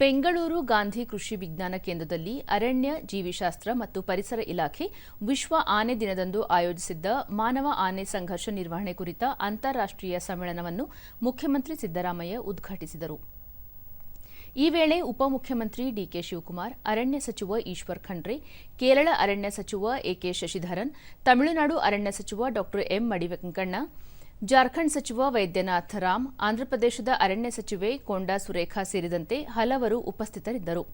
ಬೆಂಗಳೂರು ಗಾಂಧಿ ಕೃಷಿ ವಿಜ್ಞಾನ ಕೇಂದ್ರದಲ್ಲಿ ಅರಣ್ಯ, ಜೀವಿಶಾಸ್ತ್ರ ಮತ್ತು ಪರಿಸರ ಇಲಾಖೆ ವಿಶ್ವ ಆನೆ ದಿನದಂದು ಆಯೋಜಿಸಿದ್ದ ಮಾನವ ಆನೆ ಸಂಘರ್ಷ ನಿರ್ವಹಣೆ ಕುರಿತ ಅಂತಾರಾಷ್ಟ್ರೀಯ ಸಮ್ಮೇಳನವನ್ನು ಮುಖ್ಯಮಂತ್ರಿ ಸಿದ್ದರಾಮಯ್ಯ ಉದ್ಘಾಟಿಸಿದರು. ಈ ವೇಳೆ ಉಪಮುಖ್ಯಮಂತ್ರಿ ಡಿಕೆ ಶಿವಕುಮಾರ್, ಅರಣ್ಯ ಸಚಿವ ಈಶ್ವರ್ ಖಂಡ್ರೆ, ಕೇರಳ ಅರಣ್ಯ ಸಚಿವ ಎಕೆ ಶಶಿಧರನ್, ತಮಿಳುನಾಡು ಅರಣ್ಯ ಸಚಿವ ಡಾ ಎಂ ಮಡಿವೆಂಕಣ್ಣ ಜಾರ್ಖಂಡ್ ಸಚಿವ ವೈದ್ಯನಾಥ್ ರಾಮ್, ಆಂಧ್ರಪ್ರದೇಶದ ಅರಣ್ಯ ಸಚಿವೆ ಕೊಂಡಾ ಸುರೇಖಾ ಸೇರಿದಂತೆ ಹಲವರು ಉಪಸ್ಥಿತರಿದ್ದರು.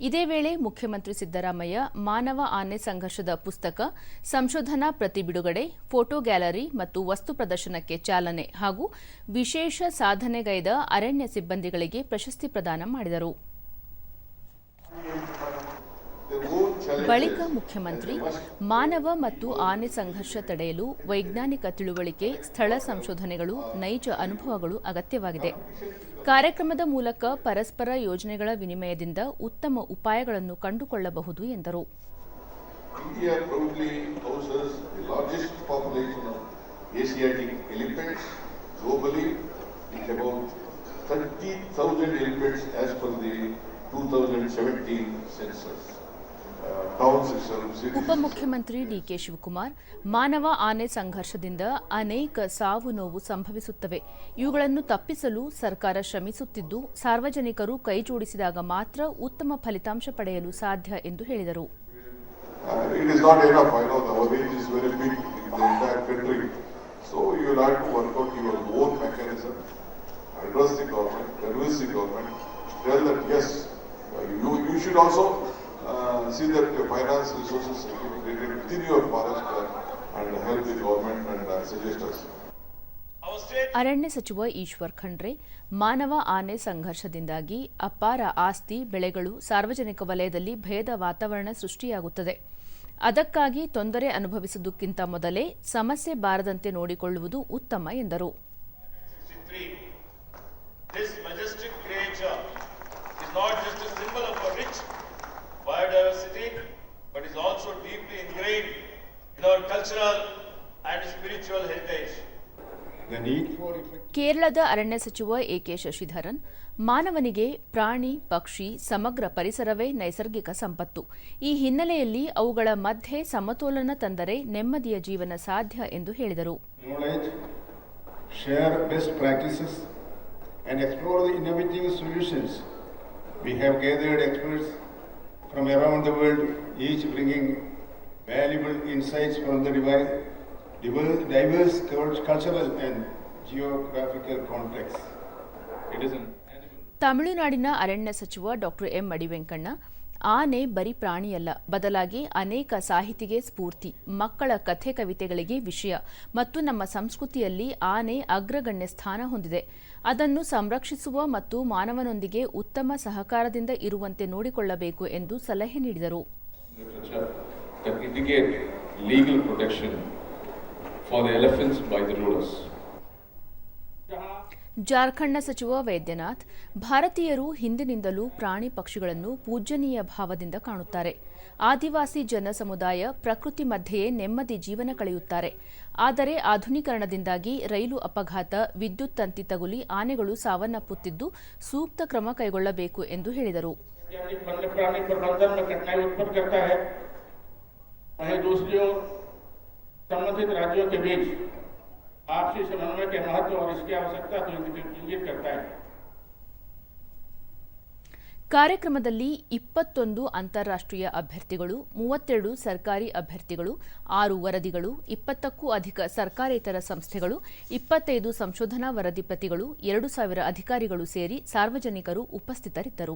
ಇದೇ ವೇಳೆ ಮುಖ್ಯಮಂತ್ರಿ ಸಿದ್ದರಾಮಯ್ಯ, ಮಾನವ ಆನೆ ಸಂಘರ್ಷದ ಪುಸ್ತಕ, ಸಂಶೋಧನಾ ಪ್ರತಿ ಬಿಡುಗಡೆ, ಫೋಟೋ ಗ್ಯಾಲರಿ ಮತ್ತು ವಸ್ತು ಪ್ರದರ್ಶನಕ್ಕೆ ಚಾಲನೆ ಹಾಗೂ ವಿಶೇಷ ಸಾಧನೆಗೈದ ಅರಣ್ಯ ಸಿಬ್ಬಂದಿಗಳಿಗೆ ಪ್ರಶಸ್ತಿ ಪ್ರದಾನ ಮಾಡಿದರು. ಬಳಿಕ ಮುಖ್ಯಮಂತ್ರಿ ಮಾನವ ಮತ್ತು ಆನೆ ಸಂಘರ್ಷ ತಡೆಯಲು ವೈಜ್ಞಾನಿಕ ತಿಳುವಳಿಕೆ ಸ್ಥಳ ಸಂಶೋಧನೆಗಳು ನೈಜ ಅನುಭವಗಳು ಅಗತ್ಯವಾಗಿದೆ ಕಾರ್ಯಕ್ರಮದ ಮೂಲಕ ಪರಸ್ಪರ ಯೋಜನೆಗಳ ವಿನಿಮಯದಿಂದ ಉತ್ತಮ ಉಪಾಯಗಳನ್ನು ಕಂಡುಕೊಳ್ಳಬಹುದು ಎಂದರು India proudly houses the largest population of Asiatic elephants globally. It's about 30,000 elephants as per the 2017 census. ಉಪ ಮುಖ್ಯಮಂತ್ರಿ ಡಿಕೆ ಶಿವಕುಮಾರ್, ಮಾನವ ಆನೆ ಸಂಘರ್ಷದಿಂದ ಅನೇಕ ಸಾವು ನೋವು ಸಂಭವಿಸುತ್ತವೆ. ಇವುಗಳನ್ನು ತಪ್ಪಿಸಲು ಸರ್ಕಾರ ಶ್ರಮಿಸುತ್ತಿದ್ದು, ಸಾರ್ವಜನಿಕರು ಕೈಜೋಡಿಸಿದಾಗ ಮಾತ್ರ ಉತ್ತಮ ಫಲಿತಾಂಶ ಪಡೆಯಲು ಸಾಧ್ಯ ಎಂದು ಹೇಳಿದರು. Uh, see that your finance resources are within your forest and help the government and uh, suggest us. ಅರಣ್ಯ ಸಚಿವ ಈಶ್ವರ್ ಖಂಡ್ರೆ ಮಾನವ ಆನೆ ಸಂಘರ್ಷದಿಂದಾಗಿ ಅಪಾರ ಆಸ್ತಿ ಬೆಳೆಗಳು ಸಾರ್ವಜನಿಕ ವಲಯದಲ್ಲಿ ಭಯದ ವಾತಾವರಣ ಸೃಷ್ಟಿಯಾಗುತ್ತದೆ ಅದಕ್ಕಾಗಿ ತೊಂದರೆ ಅನುಭವಿಸುವುದಕ್ಕಿಂತ ಮೊದಲೇ ಸಮಸ್ಯೆ ಬಾರದಂತೆ ನೋಡಿಕೊಳ್ಳುವುದು ಉತ್ತಮ ಎಂದರು also deeply ingrained in our cultural and spiritual heritage. ಕೇರಳದ ಅರಣ್ಯ ಸಚಿವ ಎಕೆ ಶಶಿಧರನ್ ಮಾನವನಿಗೆ ಪ್ರಾಣಿ ಪಕ್ಷಿ ಸಮಗ್ರ ಪರಿಸರವೇ ನೈಸರ್ಗಿಕ ಸಂಪತ್ತು. ಈ ಹಿನ್ನೆಲೆಯಲ್ಲಿ ಅವುಗಳ ಮಧ್ಯೆ ಸಮತೋಲನ ತಂದರೆ ನೆಮ್ಮದಿಯ ಜೀವನ ಸಾಧ್ಯ ಎಂದು ಹೇಳಿದರು. from around the world, each bringing valuable insights from the diverse cultural and geographical context. It is an Tamil Nadina Aranya Dr. M. Madivenkana, ಆನೆ ಬರೀ ಪ್ರಾಣಿಯಲ್ಲ. ಬದಲಾಗಿ ಅನೇಕ ಸಾಹಿತಿಗೆ ಸ್ಫೂರ್ತಿ, ಮಕ್ಕಳ ಕಥೆ ಕವಿತೆಗಳಿಗೆ ವಿಷಯ ಮತ್ತು ನಮ್ಮ ಸಂಸ್ಕೃತಿಯಲ್ಲಿ ಆನೆ ಅಗ್ರಗಣ್ಯ ಸ್ಥಾನ ಹೊಂದಿದೆ. ಅದನ್ನು ಸಂರಕ್ಷಿಸುವ ಮತ್ತು ಮಾನವನೊಂದಿಗೆ ಉತ್ತಮ ಸಹಕಾರದಿಂದ ಇರುವಂತೆ ನೋಡಿಕೊಳ್ಳಬೇಕು ಎಂದು ಸಲಹೆ ನೀಡಿದರು. ಜಾರ್ಖಂಡ್ನ ಸಚಿವ ವೈದ್ಯನಾಥ್, ಭಾರತೀಯರು ಹಿಂದಿನಿಂದಲೂ ಪ್ರಾಣಿ ಪಕ್ಷಿಗಳನ್ನು ಪೂಜ್ಯನೀಯ ಭಾವದಿಂದ ಕಾಣುತ್ತಾರೆ. ಆದಿವಾಸಿ ಜನ ಸಮುದಾಯ ಪ್ರಕೃತಿ ಮಧ್ಯೆಯೇ ನೆಮ್ಮದಿ ಜೀವನ ಕಳೆಯುತ್ತಾರೆ. ಆದರೆ ಆಧುನೀಕರಣದಿಂದಾಗಿ ರೈಲು ಅಪಘಾತ, ವಿದ್ಯುತ್ ತಂತಿ ತಗುಲಿ ಆನೆಗಳು ಸಾವನ್ನಪ್ಪುತ್ತಿದ್ದು ಸೂಕ್ತ ಕ್ರಮ ಕೈಗೊಳ್ಳಬೇಕು ಎಂದು ಹೇಳಿದರು. ಸಂಬಂಧಿತ आपसी समन्वय के महत्व और इसकी आवश्यकता को इंगित करता है ಕಾರ್ಯಕ್ರಮದಲ್ಲಿ ಇಪ್ಪತ್ತೊಂದು ಅಂತಾರಾಷ್ಟ್ರೀಯ ಅಭ್ಯರ್ಥಿಗಳು ಮೂವತ್ತೆರಡು ಸರ್ಕಾರಿ ಅಭ್ಯರ್ಥಿಗಳು ಆರು ವರದಿಗಳು ಇಪ್ಪತ್ತಕ್ಕೂ ಅಧಿಕ ಸರ್ಕಾರೇತರ ಸಂಸ್ಥೆಗಳು ಇಪ್ಪತ್ತೈದು ಸಂಶೋಧನಾ ವರದಿ ಪ್ರತಿಗಳು ಎರಡು ಸಾವಿರ ಅಧಿಕಾರಿಗಳು ಸೇರಿ ಸಾರ್ವಜನಿಕರು ಉಪಸ್ಥಿತರಿದ್ದರು